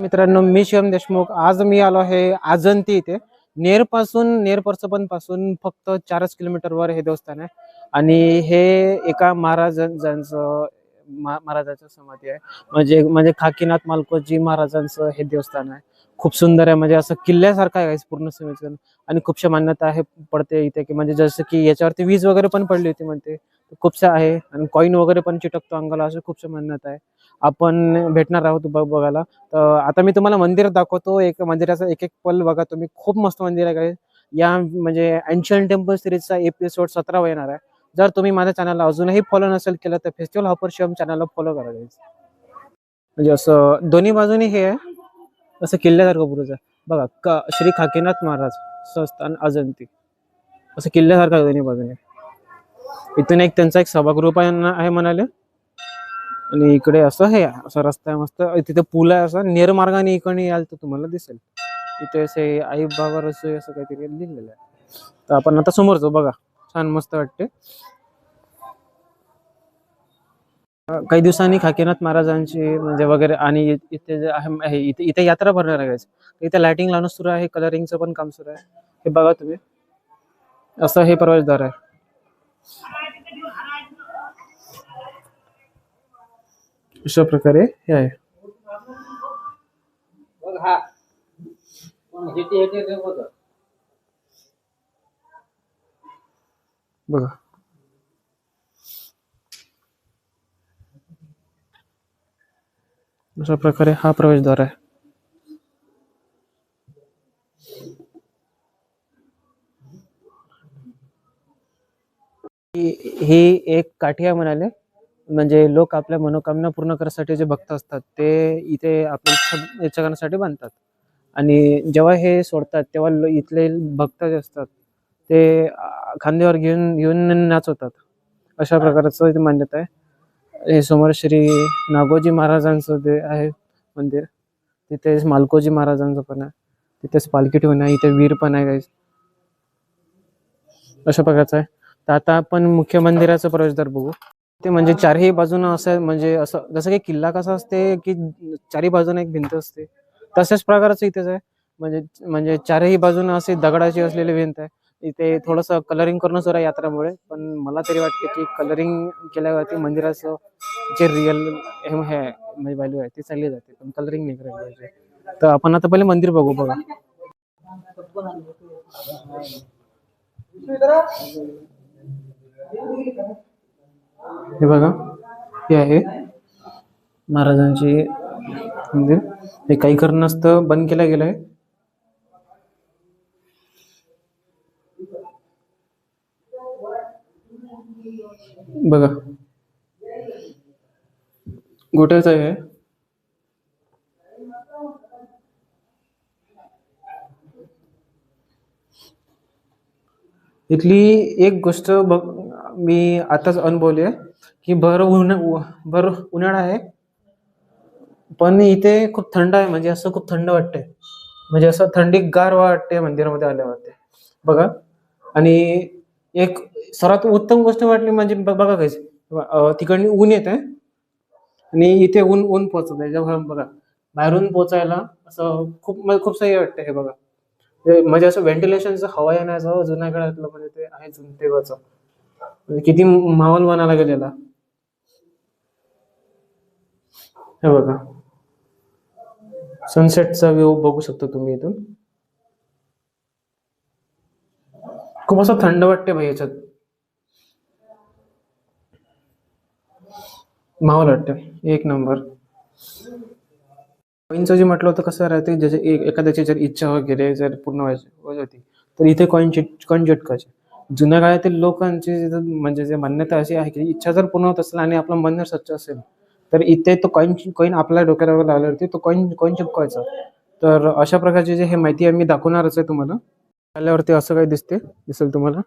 मित्रांनो मी शिवम देशमुख. आज मी आलो आहे आजंती इथे. नेरपासून नेरपासून फक्त चारच किलोमीटरवर हे देवस्थान आहे. आणि हे एका महाराजांचं मा- समाधी आहे. म्हणजे म्हणजे खाकीनाथ मालकोजी महाराजांचं हे देवस्थान आहे. खूप सुंदर आहे. म्हणजे असं किल्ल्यासारखं आहे guys पूर्ण समीकरण आणि खूपशा मान्यता आहे पडते इथे की म्हणजे जसं की याच्यावरती वीज वगैरे पण पडली होती म्हणते. खूपशा आहे. आणि कॉईन वगैरे पण चिटकतो अंगाला असं खूपशा मान्यता आहे. आपण भेटणार आहोत बघ बघायला. तर आता मी तुम्हाला मंदिर दाखवतो. एक मंदिराचा एक एक पल बघा. तुम्ही खूप मस्त मंदिर आहे guys. या म्हणजे अँशियन टेम्पल सिरीजचा एपिसोड सतरावा येणार आहे. जर तुम्ही माझ्या चॅनलला अजूनही फॉलो नसेल केलं तर फेस्टिवल हॉपर शिवम चॅनलला फॉलो करा guys. म्हणजे असं दोन्ही बाजूनी हे आहे. असं किल्ल्यासारखं बुरुज आहे बघा का श्री खाकीनाथ महाराज संस्थान अजंती असं किल्ल्यासारखं दोन्ही बाजूने. इथून एक त्यांचा एक सभागृह आहे म्हणाले. आणि इकडे असं हे असा रस्ता आहे मस्त. तिथे पूल आहे असा. नेरमार्गाने इकडे याल तर तुम्हाला दिसेल. इथे असे आई बाबा रसोई असं काहीतरी लिहिलेलं आहे. तर आपण आता समोर जाऊ. बघा छान मस्त वाटते काही दिवसांनी खाकीनाथ महाराजांची म्हणजे वगैरे आणि इथे जे आहे इथे इथे यात्रा भरणार आहे. इथे लाइटिंग लावणं सुरू आहे कलरिंगचं पण काम सुरू आहे. हे बघा तुम्ही. असं हे प्रवेशद्वार आहे. अशा प्रकारे हे आहे. बघा. अशा प्रकारे हा प्रवेशद्वार आहे. ही एक काठिया म्हणाले म्हणजे लोक आपल्या मनोकामना पूर्ण करण्यासाठी जे भक्त असतात ते इथे आपल्या इच्छा करण्यासाठी बांधतात. आणि जेव्हा हे सोडतात तेव्हा इथले भक्त जे असतात ते खांद्यावर घेऊन घेऊन नाचवतात. अशा प्रकारचं इथे मान्यता आहे. हे समोर श्री नागोजी महाराजांचं ते आहे मंदिर तिथेच मालकोजी महाराजांचं पण आहे. तिथेच पालखी ठेवून आहे इथे वीर पण आहे guys. अशा प्रकारचं आहे. तर आता आपण मुख्य मंदिराचं प्रवेशद्वार बघू. ते म्हणजे चारही बाजूनं असं म्हणजे असं जसं की किल्ला कसा असते की चारही बाजूने एक भिंत असते. तशाच प्रकारचं इथेच आहे. म्हणजे म्हणजे चारही बाजूनं असे दगडाची असलेली भिंत आहे. इथे थोडंसं कलरिंग करणं सुरू आहे यात्रामुळे. पण मला तरी वाटते की कलरिंग केल्यावरती मंदिराचं जे रिअल हे म्हणजे आहे म्हणजे व्हॅल्यू आहे ती चालली जाते. पण कलरिंग नाही करायला पाहिजे. तर आपण आता पहिले मंदिर बघू बघा. हे बघा हे आहे महाराजांची मंदिर. हे काही कारणास्तव बंद केलं गेलं आहे बघा. गोट्याचं आहे. इथली एक गोष्ट बघ मी आताच अनुभवली आहे की भर उन भर उन्हाळा आहे पण इथे खूप थंड आहे म्हणजे असं खूप थंड वाटते म्हणजे असं थंडी गार वाटते मंदिरामध्ये आल्यावरती. बघा. आणि एक सर्वात उत्तम गोष्ट वाटली म्हणजे बघा काहीच तिकडनी ऊन येत आहे आणि इथे ऊन ऊन पोहोचत आहे. जेव्हा बघा बाहेरून पोचायला असं खूप म्हणजे खूप सही वाटतं हे बघा. म्हणजे असं व्हेंटिलेशनचं हवा येण्याचं जुन्या काळातलं म्हणजे ते आहे जुन तेव्हाचं. म्हणजे किती माहोल बनायला गेलेला. हे बघा. सनसेटचा व्ह्यू बघू शकता तुम्ही इथून. खूप असं थंड वाटते भाई याच्यात. माहोल वाटतं. एक नंबर. कॉईनचं जे म्हटलं होतं कसं राहते ज्याच्या एक एखाद्याची जर इच्छा वगैरे जर पूर्ण व्हायची होत होती तर इथे कॉईन चिट कॉईन चिटकायचे जुन्या काळातील लोकांची म्हणजे जे मान्यता अशी आहे की इच्छा जर पूर्ण होत असेल आणि आपलं मन जर स्वच्छ असेल तर इथे तो कॉईन कॉईन आपल्या डोक्याला वगैरे लावल्यावरती तो कॉईन कॉईन चिपकवायचा तर अशा प्रकारची जे हे माहिती आहे मी दाखवणारच आहे तुम्हाला. आल्यावरती असं काही दिसते दिसेल तुम्हाला?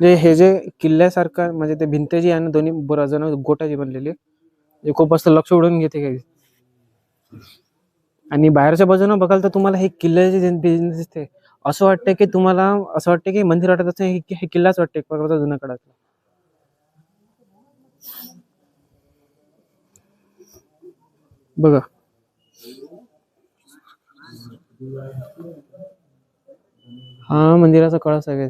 जे हे जे किल्ल्यासारखं म्हणजे ते भिंत जी दोन्ही बाजूनं गोटाजी बनलेले हे खूप असं लक्ष उडून घेते काही आणि बाहेरच्या बाजूनं बघाल तर तुम्हाला हे किल्ल्याची जी दिसते असं वाटतं की तुम्हाला असं वाटतं की मंदिर वाटत असं हे किल्लाच वाटते एक प्रकारचा जुन्या काळातला. बघा. हा मंदिराचा कळस आहे.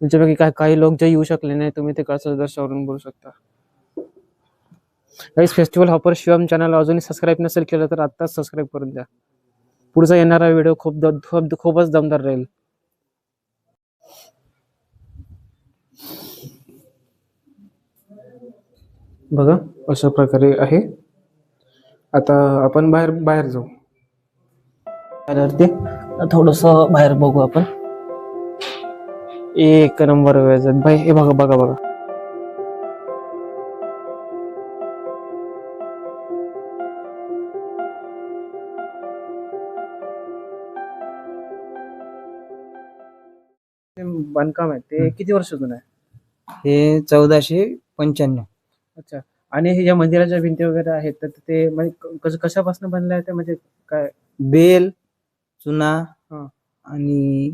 तुमच्यापैकी काय काही लोक जे येऊ शकले नाही तुम्ही ते कळसाच्या दर्शावरून बोलू शकता? Guys festival hopper Shivam channel अजूनही सबस्क्राईब नसेल केलं तर आत्ताच सबस्क्राईब करून द्या. पुढचा येणारा व्हिडिओ खूप खूप खूपच दमदार राहील. बघा अशा प्रकारे आहे. आता आपण बाहेर बाहेर जाऊ. ते थोडस बाहेर बघू आपण. एक नंबर भाई हे बघा बघा बघा. ते बांधकाम आहे. ते किती वर्षातून आहे? हे चौदाशे पंच्याण्णव. अच्छा. आणि हे ज्या मंदिराच्या भिंती वगैरे आहेत तर ते म्हणजे क- कश- कशापासून बनले आहे ते म्हणजे काय? बेल चुना हा. आणि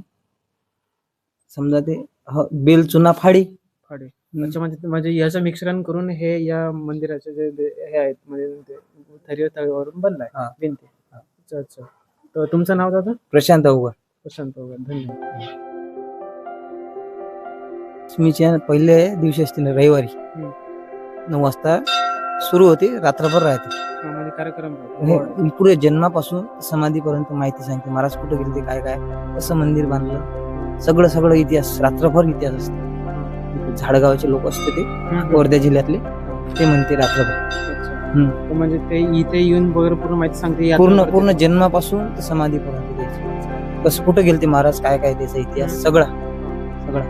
समजा ते ह- बेल चुना फाडी. फाडे. अच्छा म्हणजे म्हणजे याचं मिश्रण करून हे या मंदिराचे जे हे आहेत म्हणजे थरी थरीवरून बनलाय हा. भिंती. अच्छा अच्छा. तर तुमचं नाव दादा? प्रशांत अवघड. प्रशांत वगैरे धन्यवाद. लक्ष्मीच्या पहिल्या दिवशी असते ना रविवारी. नऊ वाजता सुरू होते रात्रभर राहते. म्हणजे कार्यक्रम पुरे जन्मापासून समाधीपर्यंत माहिती सांगते महाराज कुठे गेले ते काय काय कसं मंदिर बांधलं. सगळं सगळं इतिहास रात्रभर इतिहास असते. झाडगावचे लोक असते ते. वर्धा जिल्ह्यातले ते म्हणते रात्रभर. म्हणजे ते इथे येऊन वगैरे पूर्ण माहिती सांगते पूर्ण पूर्ण जन्मापासून ते समाधीपर्यंत. कसं कुठं गेले ते महाराज काय काय त्याचा इतिहास सगळा. सगळा.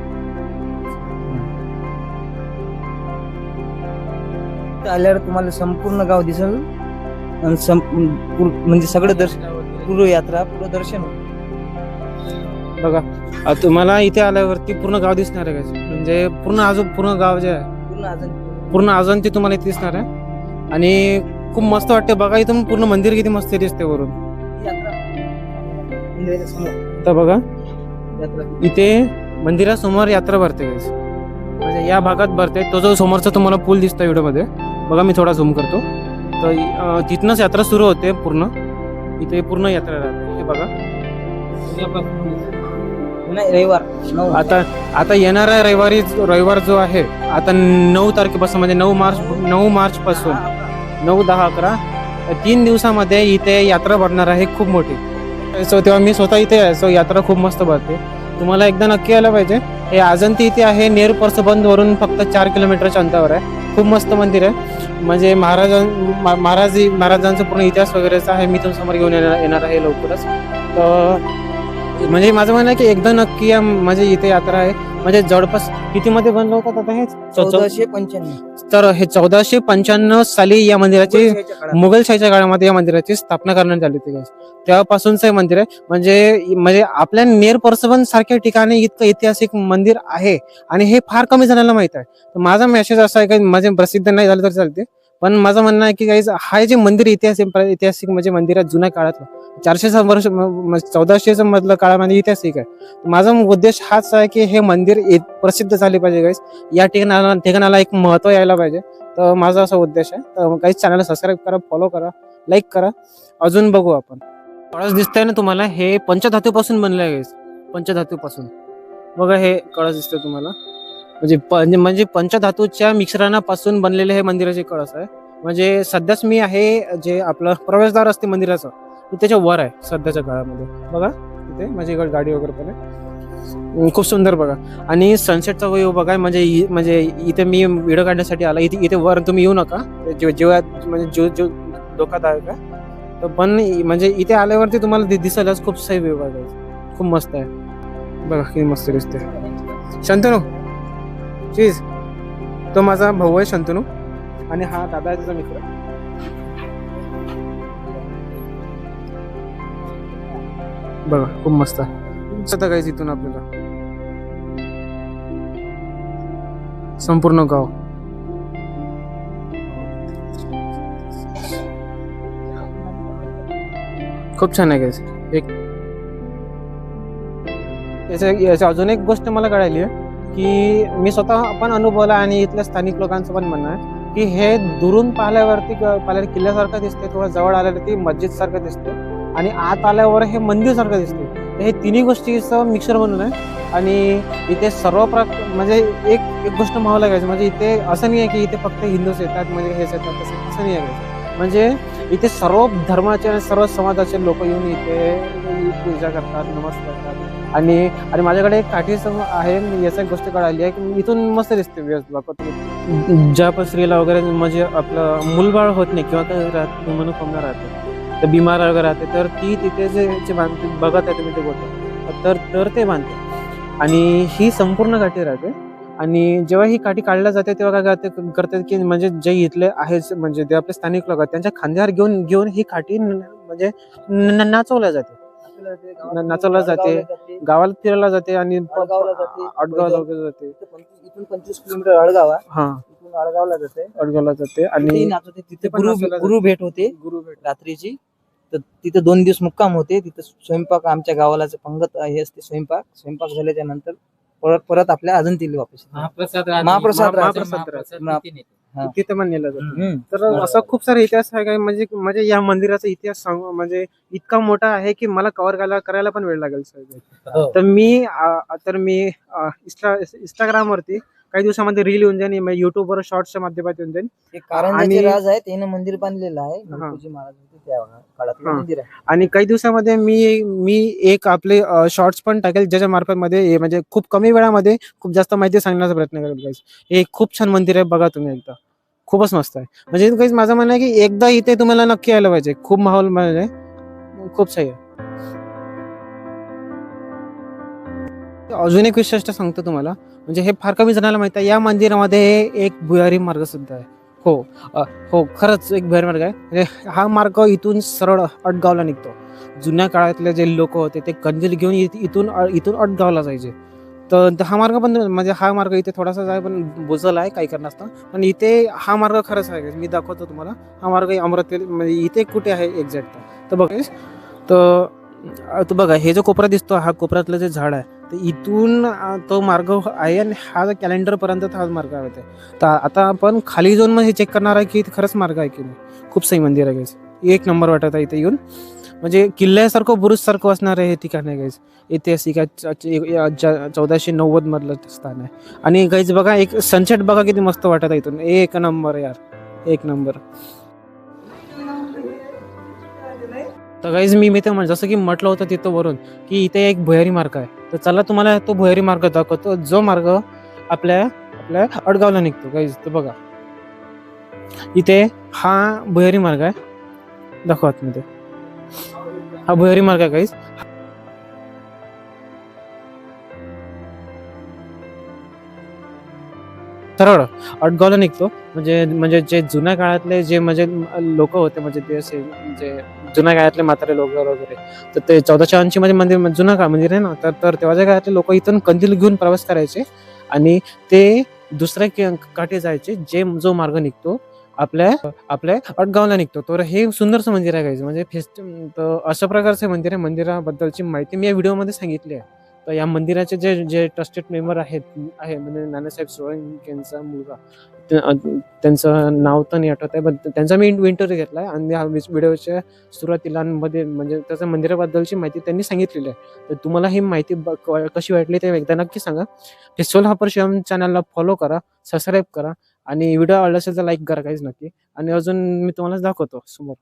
आल्यावर तुम्हाला संपूर्ण गाव दिसल. म्हणजे सगळं दर्शन. पूर्ण यात्रा पूर्ण दर्शन होतं. बघा. तुम्हाला इथे आल्यावरती पूर्ण गाव दिसणार आहे guys. म्हणजे पूर्ण अजून पूर्ण गाव जे आहे पूर्ण अजून पूर्ण ते तुम्हाला इथे दिसणार आहे. आणि खूप मस्त वाटते बघा इथून पूर्ण मंदिर किती मस्त दिसते वरून. तर बघा इथे मंदिरासमोर यात्रा भरते. म्हणजे या भागात भरते. तो जो समोरचा तुम्हाला पूल दिसतो व्हिडिओमध्ये बघा मी थोडा झूम करतो. तर तिथनंच यात्रा सुरू होते पूर्ण. इथे पूर्ण यात्रा राहते. हे बघा. नाही रविवार. नऊ. आता आता येणारा रविवारी रविवार जो आहे आता नऊ तारखेपासून म्हणजे नऊ मार्च नऊ मार्च पासून नऊ दहा अकरा तीन दिवसामध्ये इथे यात्रा भरणार आहे खूप मोठी. सो तेव्हा मी स्वतः इथे आहे. सो यात्रा खूप मस्त भरते. तुम्हाला एकदा नक्की यायला पाहिजे. हे आजंती इथे आहे नेर परसबंद वरून फक्त चार किलोमीटरच्या अंतरावर आहे. खूप मस्त मंदिर आहे. म्हणजे महाराजां महाराजी महाराजांचा पूर्ण इतिहास वगैरेचा आहे. मी तुमच्यासमोर घेऊन येणार येणार आहे लवकरच. तर म्हणजे माझं म्हणणं आहे की एकदा नक्की या म्हणजे इथे यात्रा आहे. म्हणजे जवळपास किती मध्ये बनलं होतं आता हे? चौदाशे पंच्याण्णव. तर हे चौदाशे पंच्याण्णव साली या मंदिराची मुघलशाहीच्या काळामध्ये. या मंदिराची स्थापना करण्यात आली होती. तेव्हापासूनच हे मंदिर आहे. म्हणजे म्हणजे आपल्या नेर परसबन सारख्या ठिकाणी इतकं ऐतिहासिक मंदिर आहे आणि हे फार कमी जणांना माहीत आहे. तर माझा मेसेज असा आहे की माझे प्रसिद्ध नाही झालं तर चालते. पण माझं म्हणणं आहे की काही हा जे मंदिर ऐतिहासिक ऐतिहासिक म्हणजे मंदिर आहे जुन्या काळातलं. चारशे वर्ष चौदाशे मधलं काळामध्ये म्हणजे ऐतिहासिक आहे. माझा उद्देश हाच आहे की हे मंदिर इत- प्रसिद्ध झाले पाहिजे गाईस या ठिकाणाला ठिकाणाला एक महत्त्व यायला पाहिजे. तर माझा असा उद्देश आहे. तर काहीच चॅनल सबस्क्राईब करा फॉलो करा लाईक करा. अजून बघू आपण. कळस दिसतंय ना तुम्हाला? हे पंचधातूपासून बनलं आहे गाईस पंचधातूपासून. बघा हे कळस दिसतंय तुम्हाला. म्हणजे प- म्हणजे, म्हणजे पंचधातूच्या मिश्रणापासून बनलेले हे मंदिराचे कळस आहे. म्हणजे सध्याच मी आहे जे आपलं प्रवेशद्वार असते मंदिराचं. त्याच्या वर आहे सध्याच्या काळामध्ये. बघा तिथे माझ्याकडे गाडी वगैरे पण आहे. खूप सुंदर बघा. आणि सनसेटचा व्यू बघा म्हणजे म्हणजे इथे मी व्हिडिओ काढण्यासाठी आला. इथे इथे वर तुम्ही येऊ नका. जे- जेव्हा म्हणजे जीव जीव धोकादायक आहे तर पण म्हणजे इथे आल्यावरती तुम्हाला दि- दिसेलच खूप सही व्यू आहे खूप मस्त आहे. बघा किती मस्त दिसते शंतनू चीज तो माझा भाऊ आहे शंतनू. आणि हा दादा आहे त्याचा मित्र. बघा खूप मस्त आहे. सध्या काहीच इथून आपल्याला संपूर्ण गाव. खूप छान आहे गाईज एक याच्या याच्या अजून एक गोष्ट मला कळाली आहे की मी स्वतः पण अनुभवला आणि इथल्या स्थानिक लोकांचं पण म्हणणं आहे की हे दुरून पाहिल्यावरती पाहिल्यावर किल्ल्यासारखं दिसते किंवा जवळ आल्यावरती मस्जिद सारखं दिसते आणि आत आल्यावर हे मंदिर सारखं दिसते तर हे तिन्ही गोष्टीचं मिक्सर म्हणून आहे. आणि इथे सर्व प्रक म्हणजे एक एक गोष्ट म्हणावं लागायची. म्हणजे इथे असं नाही आहे की इथे फक्त हिंदूच येतात म्हणजे हेच येतात तसं असं नाही आहे. म्हणजे इथे सर्व धर्माचे आणि सर्व समाजाचे लोक येऊन इथे पूजा करतात नमस्कार करतात आणि आणि माझ्याकडे एक काठी सम आहे. याचा एक गोष्ट कळाली आहे की इथून मस्त दिसते व्यवस्था ज्या पण स्त्रीला वगैरे म्हणजे आपलं मूलबाळ होत नाही किंवा काही राहत मनोकामना राहते. तर बिमार वगैरे राहते तर ती तिथे जे जे बांधते बघत आहे तुम्ही ते बोलतो तर तर ते बांधते. आणि ही संपूर्ण काठी राहते. आणि जेव्हा ही काठी काढल्या जाते तेव्हा काय करते करतात की म्हणजे जे इथले आहेत म्हणजे जे आपले स्थानिक लोक आहेत त्यांच्या खांद्यावर घेऊन घेऊन ही काठी म्हणजे नाचवल्या जाते. नाचवल्या जाते. गावाला फिरायला जाते आणि अडगावला जाते. इथून पंचवीस किलोमीटर अडगाव आहे. हा. अडगावला जाते. अडगावला जाते. आणि गुरु भेट होते. गुरु भेट. रात्रीची. तर तिथे दोन दिवस मुक्काम होते. तिथे स्वयंपाक आमच्या गावाला जे पंगत हे असते स्वयंपाक. स्वयंपाक झाल्याच्यानंतर परत परत आपल्या अजून दिली वापस महाप्रसाद तिथे. हा. पण नेलं जातं. तर असं खूप सारा इतिहास आहे काय? म्हणजे म्हणजे या मंदिराचा इतिहास सांग म्हणजे इतका मोठा आहे की मला कव्हर करायला करायला पण वेळ लागेल साहेब. हो. तर मी अ, तर मी इंस्टा इंस्टाग्राम वरती काही दिवसामध्ये रील येऊन जाईन युट्यूब वर शॉर्ट्सच्या माध्यमात येऊन जाईन. कारंजाचे आणि- राज आहे त्यानं मंदिर बांधलेलं आहे गणपती. मंदिर आणि काही दिवसामध्ये मी मी एक आपले शॉर्ट्स पण टाकेल ज्याच्या मार्फत मध्ये म्हणजे खूप कमी वेळामध्ये खूप जास्त माहिती सांगण्याचा प्रयत्न करेल guys. हे खूप छान मंदिर आहे बघा तुम्ही एकदा. खूपच मस्त आहे. म्हणजे माझं म्हणणं आहे की एकदा इथे तुम्हाला नक्की यायला पाहिजे. खूप माहोल म्हणजे खूप सही आहे. अजून एक विशिष्ट सांगतो तुम्हाला. म्हणजे हे फार कमी जणांना माहिती आहे या मंदिरामध्ये एक भुयारी मार्ग सुद्धा आहे. हो हो खरंच एक भुयारी मार्ग आहे. म्हणजे हा मार्ग इथून सरळ अटगावला निघतो. जुन्या काळातले जे लोक होते ते कंदील घेऊन इथून इथून अटगावला जायचे. तर हा मार्ग पण म्हणजे हा मार्ग इथे थोडासा आहे पण बुजल आहे काही कारणास्तव. पण इथे हा मार्ग खरंच आहे. मी दाखवतो तुम्हाला. हा मार्ग अमरावती म्हणजे इथे कुठे आहे एक्झॅक्ट? तर बघ तर तू बघा हे जो कोपरा दिसतो हा कोपऱ्यातलं जे झाड आहे तर इथून तो मार्ग आहे आणि हा कॅलेंडरपर्यंत हा मार्ग आहे तर आता आपण खाली जाऊन मग हे चेक करणार आहे की इथे खरंच मार्ग आहे की नाही. खूप सही मंदिर आहे गाईज एक नंबर वाटत आहे इथे येऊन. म्हणजे किल्ल्यासारखं बुरुजसारखं असणार आहे हे ठिकाण आहे गाईज ऐतिहासिक चौदाशे नव्वद मधलं स्थान आहे. आणि गाईज बघा एक सनसेट बघा किती मस्त वाटत आहे इथून. एक नंबर यार. एक नंबर तर गाईज मी ते म्हण- जसं की म्हटलं होतं तिथं वरून की इथे एक भुयारी मार्ग आहे. तर चला तुम्हाला तो भुयारी मार्ग दाखवतो. जो मार्ग आपल्या आपल्या अडगावला निघतो गाईज तर बघा. इथे हा भुयारी मार्ग आहे. दाखवत मी ते हा भुयारी मार्ग आहे गाईज सरळ अटगावला निघतो. म्हणजे म्हणजे जे जुन्या काळातले जे म्हणजे लोक होते म्हणजे ते असे जे जुन्या काळातले म्हातारे लोक वगैरे तर ते चौदाशे ऐंशी मध्ये मंदिर म्हणजे जुना जुनं काळ मंदिर आहे ना तर तर तेव्हाच्या काळातले लोक इथून कंदील घेऊन प्रवास करायचे आणि ते दुसऱ्या कि- काठी जायचे जे जो मार्ग निघतो आपल्या आपल्या अटगावला निघतो. तर हे सुंदरसं मंदिर आहे गाईज म्हणजे फेस्ट तर अशा प्रकारचे मंदिर आहे. मंदिराबद्दलची माहिती मी या व्हिडिओमध्ये सांगितली आहे. तर या मंदिराचे जे जे ट्रस्टेड मेंबर आहेत आहे म्हणजे नानासाहेब सोळंकी यांचा मुलगा. त्यांचं नाव तर नाही आठवत आहे पण त्यांचा मी इंटरव्ह्यू घेतला आहे आणि हा व्हिडिओच्या सुरुवातीला मध्ये म्हणजे त्याच्या मंदिराबद्दलची माहिती त्यांनी सांगितलेली आहे. तर तुम्हाला ही माहिती ब- कशी वाटली ते एकदा नक्की सांगा. फेस्टिवल हापर शिवम चॅनलला फॉलो करा सबस्क्राईब करा. आणि व्हिडिओ आवडला असेल तर लाईक करा काहीच नक्की. आणि अजून मी तुम्हाला दाखवतो समोर.